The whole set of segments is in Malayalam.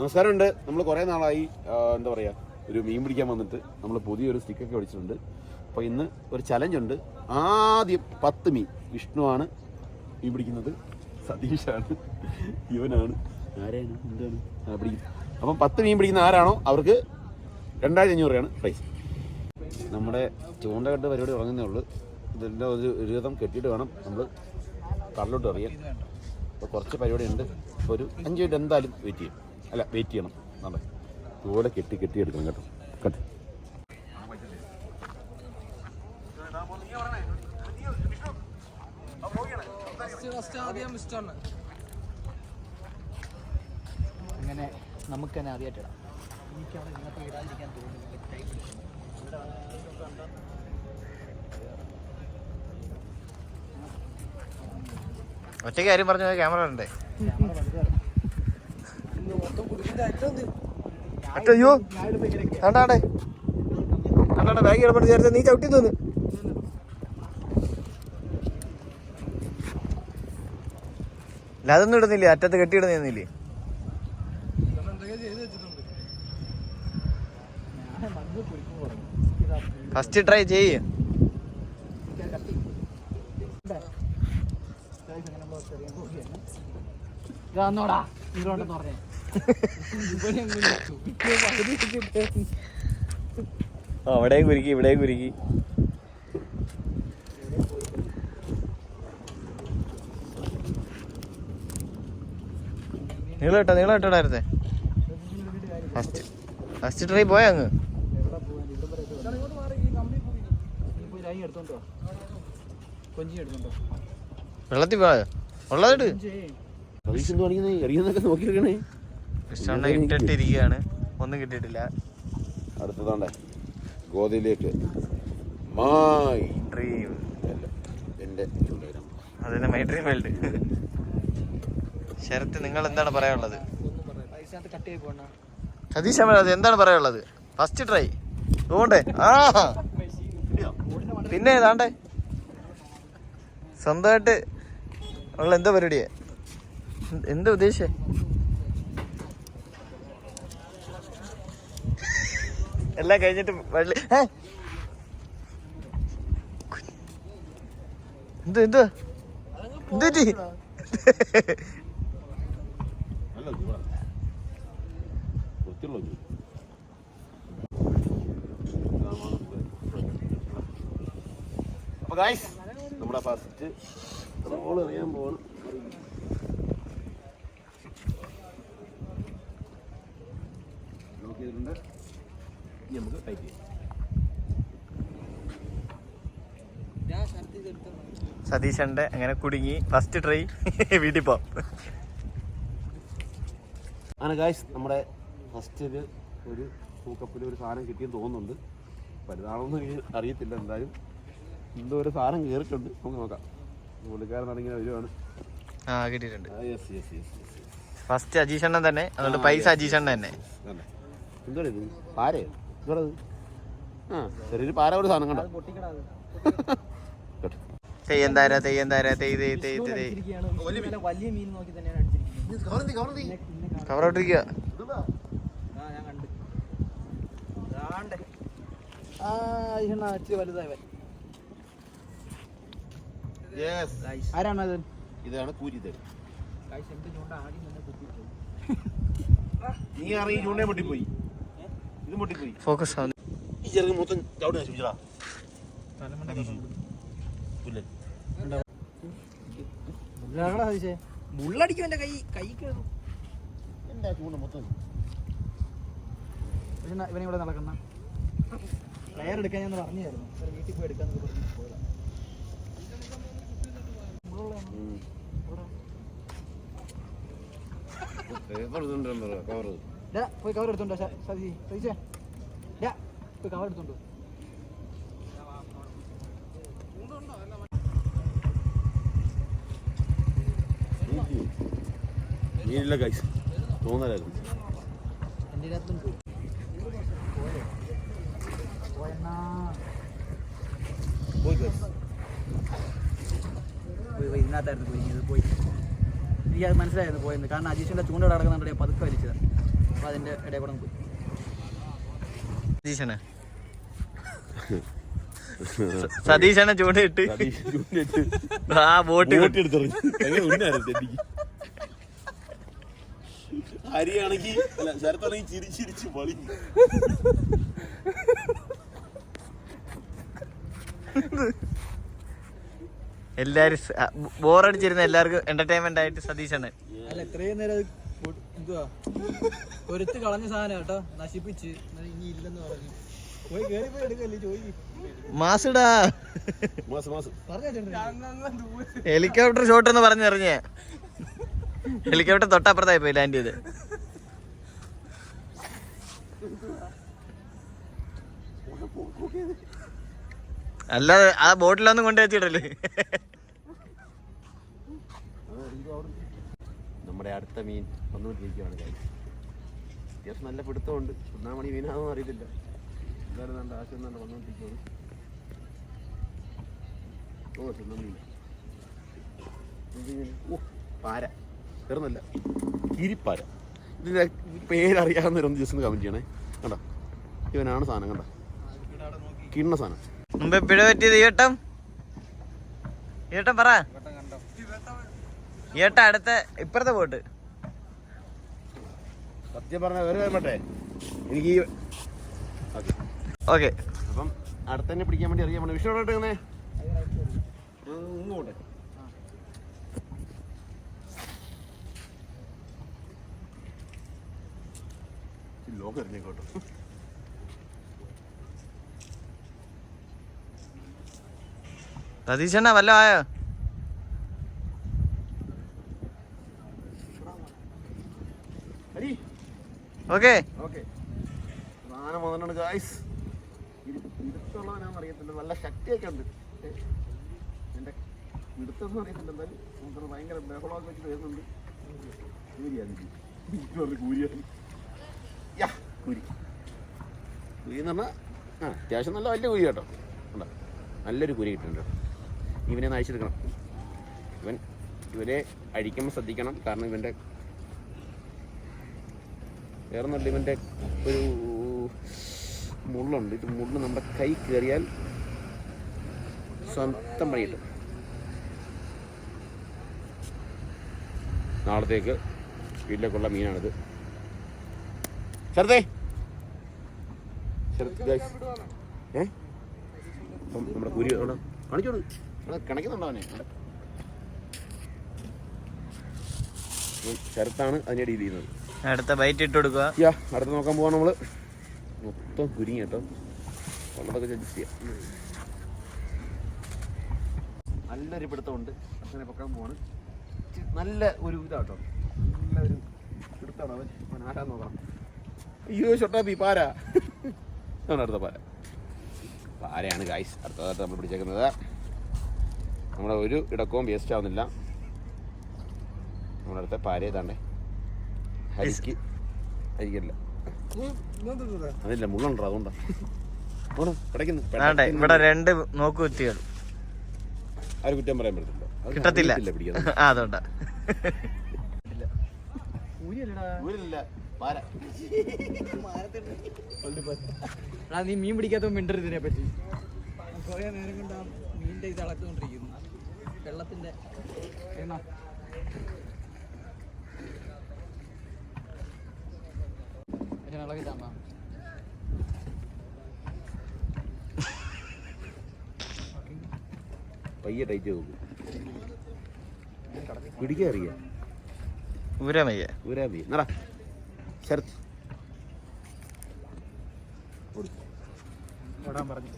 നമസ്കാരമുണ്ട്. നമ്മൾ കുറേ നാളായി എന്താ പറയുക ഒരു മീൻ പിടിക്കാൻ വന്നിട്ട് നമ്മൾ പുതിയൊരു സ്റ്റിക്കൊക്കെ മേടിച്ചിട്ടുണ്ട്. അപ്പോൾ ഇന്ന് ഒരു ചലഞ്ച് ഉണ്ട്. ആദ്യം പത്ത് മീൻ. വിഷ്ണുവാണ് മീൻ പിടിക്കുന്നത്. സതീഷാണ്. ഇവനാണ്. ആരാണ്? എന്താണ്? ആ പിടിക്കും അപ്പം പത്ത് മീൻ പിടിക്കുന്ന ആരാണോ അവർക്ക് രണ്ടായിരത്തി അഞ്ഞൂറ് രൂപയാണ് പ്രൈസ് നമ്മുടെ ചൂണ്ടകെട്ട് പരിപാടി തുടങ്ങുന്നേ ഉള്ളൂ. ഇതിന്റെ ഒരു ഒരുവിധം കെട്ടിയിട്ട് വേണം നമ്മൾ കടലോട്ട് അറിയാൻ അപ്പോൾ കുറച്ച് പരിപാടി ഉണ്ട്. ഒരു അഞ്ച് മിനിറ്റ് എന്തായാലും വെയിറ്റ് ചെയ്യും. അല്ല വെയിറ്റ് ചെയ്യണം. നമ്മുടെ ഇതുപോലെ കെട്ടി കെട്ടി എടുക്കണം കേട്ടോ. കട്ട്. അങ്ങനെ നമുക്ക് തന്നെ ആദ്യമായിട്ട് ഇടാം എനിക്കവിടെ ഇന്നത്തെ ഇടാതിരിക്കാൻ തോന്നുന്നു ഒറ്റ കാര്യം പറഞ്ഞു ക്യാമറ ഉണ്ടേ അയ്യോ. കണ്ടാടെ കണ്ടാടെ ബാഗ് ഇടപെട്ട് ചേർത്ത് നീ ചവിട്ടി തോന്നു. അല്ല അതൊന്നും ഇടുന്നില്ലേ? അറ്റത്ത് കെട്ടിയിടുന്നില്ലേ? ഫസ്റ്റ് ട്രൈ ചെയ്യ. ഇതാന്നോടാ ഇതിലോട്ടെന്ന് പറഞ്ഞേ. അവിടെയും കുരുക്കി ഇവിടെ കുരുക്കി. നീളം ഇട്ടോ നീളം ഇട്ടോടായിരുന്നേ ഫസ്റ്റ് ഫസ്റ്റ് ട്രൈ പോയ അങ്ങ്? വെള്ളത്തിൽ പോയോ? എറിയുന്നൊക്കെ നോക്കി എടുക്കണേ കൃഷ്ണ ഇട്ടിട്ടിരിക്കുകയാണ്. ഒന്നും കിട്ടിയിട്ടില്ല. അടുത്തതാണ്ടേ. ഗോതയിലേക്ക്. മായി ഡ്രീം എന്റെ എന്റെ അതന്നെ മൈ ഡ്രീം വേൾഡ് ശരത്ത് നിങ്ങൾ എന്താണ് പറയാനുള്ളത്? ഒന്നും അത് എന്താണ് പറയാനുള്ളത്? ഫസ്റ്റ് ട്രൈ അതുകൊണ്ടേ ആ. പിന്നെ ഏതാണ്ടേ? സ്വന്തമായിട്ട് ഉള്ള എന്താ പരിപാടിയെ? എന്താ ഉദ്ദേശിച്ചേ? എല്ലാം കഴിഞ്ഞിട്ട് വള്ളി ഏ? എന്ത് എന്ത്? എന്ത് പറ്റി? നല്ല ചൂടാണ് വൃത്തിയുള്ള ചൂട്. അപ്പൊ ഗായ്സ് നമ്മുടെ ഫസ്റ്റ് റോൾ എറിയാൻ പോകണം നോക്കിയിട്ടുണ്ട് നമുക്ക് ചെയ്യാം. സതീശന്റെ അങ്ങനെ കുടുങ്ങി. ഫസ്റ്റ് ട്രൈ വീട്ടിൽ പോ. അങ്ങനെ ഗായ്സ് നമ്മുടെ ഫസ്റ്റ് ഒരു പൂക്കപ്പിൽ ഒരു സാധനം കിട്ടിയെന്ന് തോന്നുന്നുണ്ട്. വലുതാണോന്ന് എനിക്ക് അറിയത്തില്ല എന്തായാലും. എന്തോ ഒരു സാധനം കയറിയിട്ടുണ്ട് നമുക്ക് നോക്കാം. പുള്ളിക്കാരനാണെങ്കിൽ വരുവാണ്. ആ കിട്ടിയിട്ടുണ്ട്. Yes yes yes yes first അജീഷണ്ണൻ തന്നെ. അതുകൊണ്ട് പൈസ അജീഷണ്ണൻ തന്നെ. എന്തോ ഇത്? പാരയോ ഇതോടെ ആ. ചെറിയൊരു പാര ഒരു സാധനം കണ്ടോ. തെയ്യം താര തെയ്യം താര തെയ് തെയ് തെയ് തെയ്. വലിയ മീൻ. നോക്കി തന്നെയാണ് അടിച്ചിരിക്കുന്നത്. ഇതാണ് നീ അറിയി ചൂണ്ടേ പൊട്ടിപ്പോയി. ഫോക്കസ് ആവുന്നു ഈ മൊത്തം ചവിട്ടി നശിപ്പിച്ചടാ പുല്ലൻ മുള്ളടിക്കും എന്റെ കൈ കൈ കയറും. എന്താ ചൂണ്ട മൊത്തം? പക്ഷെ എന്നാ ഇവനെ ഇവിടെ നടക്കുന്ന പ്ലെയർ എടുക്കാൻ ഞാൻ പറഞ്ഞായിരുന്നു വീട്ടിൽ പോയി എടുക്കാൻ പറഞ്ഞു പോയി കവർ എടുത്തോണ്ടോ സതീശേ കവർ എടുത്തോണ്ടോ മീനില്ല കൈസ് തോന്നലായിരുന്നു. എന്റെ ഇതിനകത്തും പോയി. പോയോ? പോയി കൈസ് പോയി പോയി. ഇതിനകത്തായിരുന്നു പോയി ഇത് പോയി. എനിക്ക് അത് മനസ്സിലായിരുന്നു പോയെന്ന്. കാരണം അജീഷിന്റെ ചൂണ്ടോടെ കിടക്കുന്നുണ്ടെ പതുക്കെ വലിച്ചതാണ് അപ്പോൾ അതിന്റെ ഇടയിൽ കൂടെ പോയി. സതീശനെ സതീശനെ ചൂണ്ടിട്ട് ആ ബോട്ട് ഹരിയാണെങ്കിൽ അല്ല ശരത്താണെങ്കിൽ ചിരിച്ചിരിച്ച് വളി എല്ലാരും ബോറടിച്ചിരുന്ന എല്ലാവർക്കും എന്റർടൈൻമെന്റ് ആയിട്ട് സതീശാണ് അല്ല ഇത്രയും നേരം അത് എന്തുവാ? ഒരുത്ത് കളഞ്ഞ സാധനം കേട്ടോ. നശിപ്പിച്ച്. ഇനി ഇല്ലെന്ന് പറഞ്ഞു. പോയി കേറി പോയി എടുക്കല്ലേ ചോദിക്കും മാസിടാ. ഹെലികോപ്റ്റർ ഷോട്ട് എന്ന് പറഞ്ഞറിഞ്ഞ. ഹെലികോപ്റ്റർ തൊട്ടപ്പുറത്തായി പോയി ലാൻഡ് ചെയ്ത്. അല്ല ആ ബോട്ടിലൊന്നും കൊണ്ടു വെച്ചിടല്ലേ നമ്മുടെ അടുത്ത മീൻ വന്നുകൊണ്ടിരിക്കുകയാണ് അത്യാവശ്യം നല്ല പിടുത്തമുണ്ട്. ഒന്നാം മണി മീനാണെന്ന് അറിയത്തില്ല. എന്തായാലും നല്ല ആശയം നല്ല വന്നുകൊണ്ടിരിക്കുകയാണ് ഓ തിന്ന മീൻ ഓ പാര. കയറുന്നില്ല കിരിപ്പാര ഇതിന്റെ പേരറിയാവുന്നവരൊന്ന് ജസ്റ്റ് ഒന്ന് കമന്റ് ചെയ്യണേ. കണ്ടോ? ഇവനാണ് സാധനം കണ്ടോ? കിണ്ണ സാധനം. മുമ്പ് പിഴ പറ്റിയത് ഈട്ടം ഈട്ടം പറ. ഏട്ട അടുത്ത ഇപ്പുറത്തെ പോട്ട് സത്യം പറഞ്ഞ വേറെ പറ്റേ എനിക്ക് ഈ ഓക്കെ. ഓക്കെ. അപ്പം അടുത്തന്നെ പിടിക്കാൻ വേണ്ടി അറിയാൻ വിഷു എവിടെ ഇങ്ങനെ ഇങ്ങോട്ടെ. ലോകം എറിഞ്ഞേക്കോട്ടോ സതീശണ്ണ വല്ല ആയോ? ഓക്കെ. ഓക്കെ. സാധനം വന്നിട്ടുണ്ട് ഗായ്സ് ഇടുത്തുള്ളവനാണെന്ന് അറിയത്തില്ല. നല്ല ശക്തിയൊക്കെ ഉണ്ട്. എന്റെ ഇടുത്തൊന്നും അറിയത്തില്ല എന്തായാലും. നമുക്കത് ഭയങ്കര ബഹളമൊക്കെ വെച്ചിട്ട് വരുന്നുണ്ട്. അത്യാവശ്യം നല്ല വലിയ കുരി കേട്ടോ. നല്ലൊരു കുരി കിട്ടുന്നുണ്ട് ഇവനെ നയിച്ചെടുക്കണം ഇവൻ ഇവരെ അഴിക്കുമ്പോൾ ശ്രദ്ധിക്കണം. കാരണം ഇവന്റെ വേറെ നല്ല ഇവന്റെ ഒരു മുള്ളുണ്ട്. ഇത് മുള്ള് നമ്മുടെ കൈ കയറിയാൽ സ്വന്തം പണി കിട്ടും. നാളത്തേക്ക് വീട്ടിലേക്കുള്ള മീനാണിത്. ശരത്തേ. ശരത്ത് guys. ഏ? അപ്പം നമ്മുടെ കുരി അവിടെ കാണിച്ചോളൂ. അവിടെ കിണക്കുന്നുണ്ടോ അവനെ? ശരത്താണ് അതിന്റെ ഡീൽ ചെയ്യുന്നത് അടുത്ത ബൈറ്റ് ഇട്ട് കൊടുക്കുക. അടുത്ത് നോക്കാൻ പോവാ നമ്മൾ. മൊത്തം കുരുങ്ങി കേട്ടോ വെള്ളത്തൊക്കെ അഡ്ജസ്റ്റ് ചെയ്യാം നല്ലൊരു പിടുത്തമുണ്ട്. അങ്ങനെ പൊക്കാൻ പോവാണ്. നല്ല ഒരു ഇതാട്ടോ. നല്ല ഒരു പിടുത്താണ് അവൻ. അവൻ ആരാ നോക്കണം. അയ്യോ ഷൊട്ടാപ്പി പാര. അതാണ് അടുത്ത പാര. പാരയാണ് ഗായ്സ് അടുത്തതായിട്ട് നമ്മൾ പിടിച്ചേക്കുന്നത്. നമ്മുടെ ഒരു ഇടക്കവും വേസ്റ്റ് ആവുന്നില്ല. നമ്മുടെ അടുത്ത പാര ഏതാണ്ടേ ഹരിക്ക് ഹരിക്കല്ല. അതില്ല മുള്ളുണ്ടോ അതുകൊണ്ടാ. ഇവിടെ രണ്ട് നോക്കു നോക്കുകുത്തികൾ ആര് കുറ്റം പറയാൻ പറ്റത്തില്ല. അത് കിട്ടത്തില്ല. അതുകൊണ്ടാ. നീ മീൻ പിടിക്കാത്ത മിണ്ടരുത് ഇതിനെ പറ്റി കുറേ നേരം കൊണ്ട് ആ മീനിന്റെ ഇത് അളച്ചുകൊണ്ടിരിക്കുന്നു വെള്ളത്തിന്റെ ഇളകി തന്നാ പയ്യെ ടൈറ്റ് നോക്കും. പിടിക്കാൻ അറിയാം. ഊരമയ്യ ഊരാ പയ്യെ നടാ. ശരത്ത് ഓടാൻ പറഞ്ഞു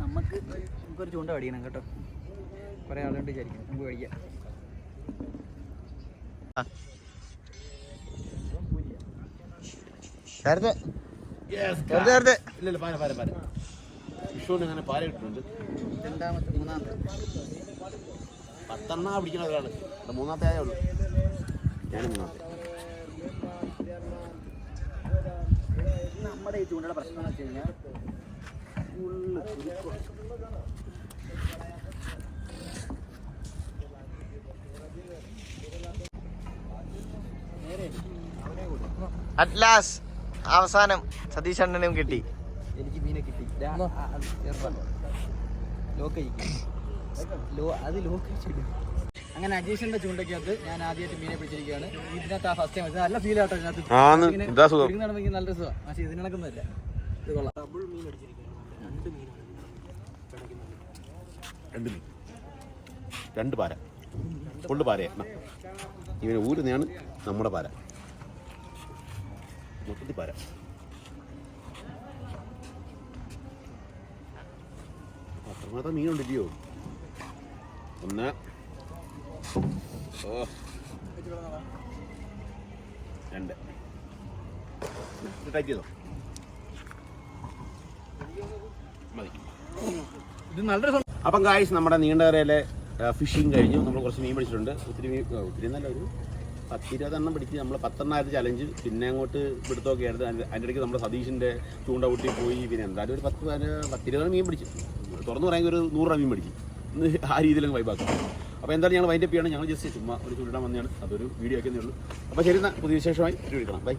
നമുക്ക് നമുക്കൊരു ചൂണ്ട പഠിക്കണം കേട്ടോ. കുറേ ആളുണ്ട് വിചാരിക്കും നമുക്ക് പഠിക്കാം നേരത്തെ. വെറുതെ ഇല്ല ഇല്ല പാര പാര പാര. വിഷുവിന് അങ്ങനെ പാര ഇട്ടിട്ടുണ്ട് രണ്ടാമത്തെ മൂന്നാമത്തെ. പത്തെണ്ണ പിടിക്കണ ഒരാൾ. ഇവിടെ മൂന്നാമത്തെ ആയേ ഉള്ളൂ. ഞാനും മൂന്നാമത്തെ. നമ്മുടെ ഈ ചൂണ്ടയുടെ പ്രശ്നം എന്ന് വെച്ച് കഴിഞ്ഞാൽ ഫുള്ള് കുരുക്കോ നേരെ. അറ്റ് ലാസ്റ്റ് അവസാനം സതീഷ് അണ്ണനും കിട്ടി. എനിക്ക് മീനെ കിട്ടി. അത് ലോക്ക് അങ്ങനെ അജീഷിന്റെ ചൂണ്ടക്കകത്ത് ഞാൻ ആദ്യമായിട്ട് മീനെ പിടിച്ചിരിക്കുകയാണ്. ഇതിനകത്ത് ആ ഫസ്റ്റ് ടൈം നല്ല ഫീൽ ആട്ടോ ഇതിനകത്ത്. നടന്നെങ്കിൽ നല്ല രസമാണ് പക്ഷേ ഇതിനടക്കുന്നില്ല ഇത് കൊള്ളാം. ഡബിൾ മീൻ അടിച്ചിരിക്കുകയാണ്. രണ്ട് മീനാണ് രണ്ട് മീൻ. രണ്ട് പാര. ഫുള്ള് പാരയാണ് ഇവന് ഇവനെ ഊരുന്നതാണ് നമ്മുടെ പാര. മൊത്തത്തിൽ പാര അത്രമാത്രം മീനുണ്ടല്ലയോ? ഒന്ന്. രണ്ട്. ടൈറ്റ് ചെയ്തോ? മതി. ഇത് നല്ല അപ്പം കായ്സ് നമ്മുടെ നീണ്ടകരയിലെ ഫിഷിങ് കഴിഞ്ഞു. നമ്മൾ കുറച്ച് മീൻ പിടിച്ചിട്ടുണ്ട്. ഒത്തിരി മീൻ ഒത്തിരി നല്ല ഒരു പത്തിരുപതെണ്ണം പിടിച്ച് നമ്മൾ പത്തെണ്ണമായിരുന്നു ചലഞ്ച് പിന്നെ അങ്ങോട്ട് പിടുത്തമൊക്കെ ആയിരുന്നു അതിന്റെ ഇടയ്ക്ക് നമ്മുടെ സതീഷിന്റെ ചൂണ്ട കൂട്ടി പോയി പിന്നെ എന്തായാലും ഒരു പത്ത് പതിന- പത്തിരുപത് മീൻ പിടിച്ചു. തുറന്നു പറയാമെങ്കിൽ ഒരു നൂറ് മീൻ പിടിച്ചു. ആ രീതിയിലങ്ങ് വൈബാക്കും അപ്പോൾ എന്തായാലും ഞങ്ങൾ വൈൻഡപ്പ് ചെയ്യണം. ഞങ്ങൾ ജസ്റ്റ് ചുമ്മാ ഒരു ചൂണ്ടിടാൻ വന്നതാണ് അതൊരു വീഡിയോ ആക്കുന്നേ ഉള്ളൂ. അപ്പോൾ ശരി എന്നാൽ പുതിയ വിശേഷമായി വിളിക്കണം. ബൈ